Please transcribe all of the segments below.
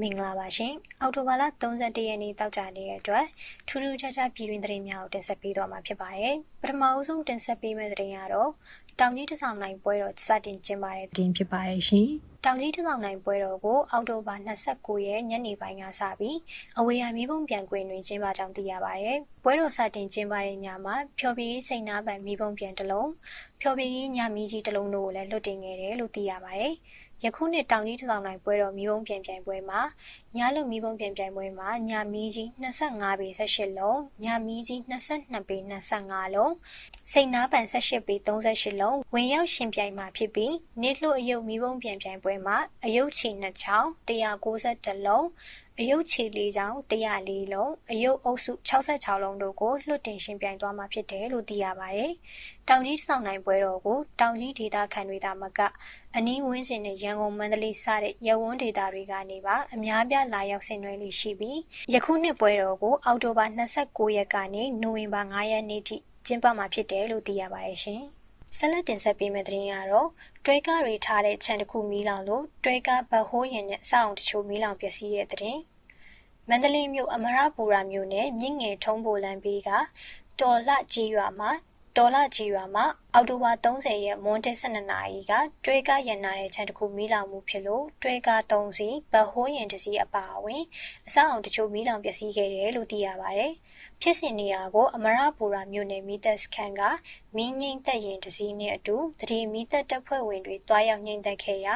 မင်္ဂလာပါရှင်အောက်တိုဘာလ31ရက်နေ့တောက်ကြနေတဲ့အတွက်ထူးထူးခြားခြားပြည်တွင်သတင်းများကိုတင်ဆက်ပေးတော့မှာဖြစ်ပါတယ်ပထမအဆုံးတင်ဆက်ပေးမယ့်သတင်းကတော့တောင်ကြီးတဆောင်နိုင်ပွဲတော်စတင်ကျင်းပတဲ့သတင်းဖြစ်ပါတယ်ရှင်တောင်ကြီးတဆောင်နိုင်ပွဲတော်ကိုအောက်တိုဘာ29ရက်ညနေပိုင်းကစပြီးအဝေးရမီးပုံပြန်ကွင်းတွင်ကျင်းပကြောင်းသိရပါတယ်ပွဲတော်စတင်ကျင်းပတဲ့ညမှာဖျော်ဖြေရေးစိန်နာပန်မီးပုံပြန်တစ်လုံးဖျော်ဖြေရေးညမီးကြီးတစ်လုံးတို့ကိုလည်းလွတ်တင်ခဲ့တယ်လို့သိရပါတယ် ယခုနှစ်တောင်ကြီးတဆောင်နိုင်ပွဲတော်မီးပုံပြန်ပြိုင်ပွဲမှာညလုံမီးပုံပြန်ပြိုင်ပွဲမှာညမီးကြီး25ပေ18လုံးညမီးကြီး22ပေ25လုံးစိန်နာပန်18ပေ38လုံးဝင်ရောက်ရှင်ပြိုင်မှာဖြစ်ပြီးနေ့လွှတ်အယုတ်မီးပုံပြန်ပြိုင်ပွဲမှာအယုတ်ချီ2ချောင်း192လုံးအယုတ်ခြေ၄ချောင်း104လုံးအယုတ်အုပ်စု66လုံးတို့ကိုလွှတ်တင်ရှင်ပြိုင်သွားမှာဖြစ်တယ်လို့သိရပါတယ်။တောင်ကြီးဆောင်နိုင်ပွဲတော်ကိုတောင်ကြီးဒေသခံတွေသာမကအနီးဝန်းကျင်နဲ့ရန်ကုန်မန္တလေးစတဲ့ရဝန်းဒေသတွေကနေပါအများပြားလာရောက်ဆင်နွှဲလေးရှိပြီးယခုနှစ်ပွဲတော်ကိုအောက်တိုဘာ29ရက်ကနေနိုဝင်ဘာ9ရက်နေ့ထိကျင်းပမှာဖြစ်တယ်လို့သိရပါတယ်ရှင်။ ဆက်လက်တင်ဆက်ပေးမယ့်သတင်းကတော့တွဲကားတွေထားတဲ့ခြံတစ်ခုမီးလောင်လို့တွဲကားဗဟိုးရင်နဲ့စောင့်တချို့မီးလောင်ပျက်စီးတဲ့သတင်းမန္တလေးမြို့အမရပူရာမြို့နယ်မြင့်ငယ်ထုံးပိုလန်ဘေးကတော်လှကြီးရွာမှာ ဒေါ်လာကြီးရွာမှာအောက်တိုဘာ30ရက်မွန်းတဲ့12နာရီကတွဲကားရန်နာတဲ့ခြံတစ်ခုမီးလောင်မှုဖြစ်လို့တွဲကား3စီးဗဟိုးရင်တစ်စီးအပါအဝင်အဆောက်အုံတချို့မီးလောင်ပျက်စီးခဲ့တယ်လို့သိရပါတယ်။ဖြစ်စဉ်နေရာကိုအမရပူရာမြို့နယ်မီသက်စခန်းကမီးငိမ့်သက်ရင်တစ်စီးနဲ့အတူတတိမီသက်တပ်ဖွဲ့ဝင်တွေတွားရောက်ငိမ့်သက်ခဲ့ရာ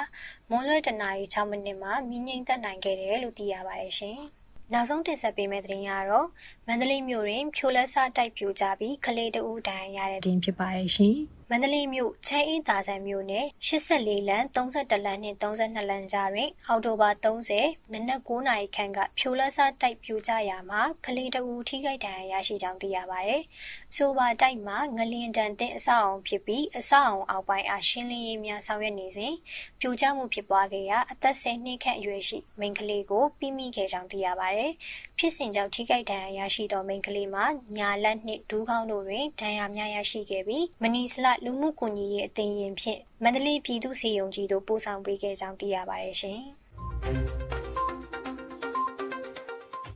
မွန်းလွဲတနာရီ6မိနစ်မှာမီးငိမ့်သက်နိုင်ခဲ့တယ်လို့သိရပါတယ်ရှင်။ နောက်ဆုံးတင်ဆက်ပေးမယ့်သတင်းကတော့မန္တလေးမြို့တွင်ဖြိုလက်ဆတိုက်ပြိုကြပြီးကလေးတဦးဒဏ်ရာရတဲ့တင်ဖြစ်ပါတယ်ရှင်။ မန္တလေးမြို့ချဲအင်းသာဆန်မြို့နယ်84လမ်း32လမ်းနှင့်32လမ်းကြားတွင် အောက်တိုဘာ30မိနစ်9နာရီခန့်ကဖြိုလက်ဆတိုက်ပြိုကျရာမှာကလေးတဦးထိခိုက်ဒဏ်ရာရရှိကြောင်းသိရပါတယ်။ဆိုပါတိုက်မှာငလျင်တန်တဲ့အဆောက်အုံဖြစ်ပြီးအဆောက်အုံအောက်ပိုင်းအားရှင်းလင်းရေးများဆောင်ရွက်နေစဉ်ပြိုကျမှုဖြစ်ပွားခဲ့ရာအသက်10နှစ်ခန့်အရွယ်ရှိမိန်းကလေးကိုပြမိခဲ့ကြောင်းသိရပါတယ်။ဖြစ်စဉ်ကြောင့်ထိခိုက်ဒဏ်ရာရရှိသောမိန်းကလေးမှာညာလက်နှင့်ဒူးခေါင်းတို့တွင်ဒဏ်ရာများရရှိခဲ့ပြီးမနီစလလူမှုကူညီရေးအသင်းရင်ဖြင့်မန္တလေးပြည်သူ့စီယုံကြီးတို့ပို့ဆောင်ပေးခဲ့ကြောင်းသိရပါတယ်ရှင်။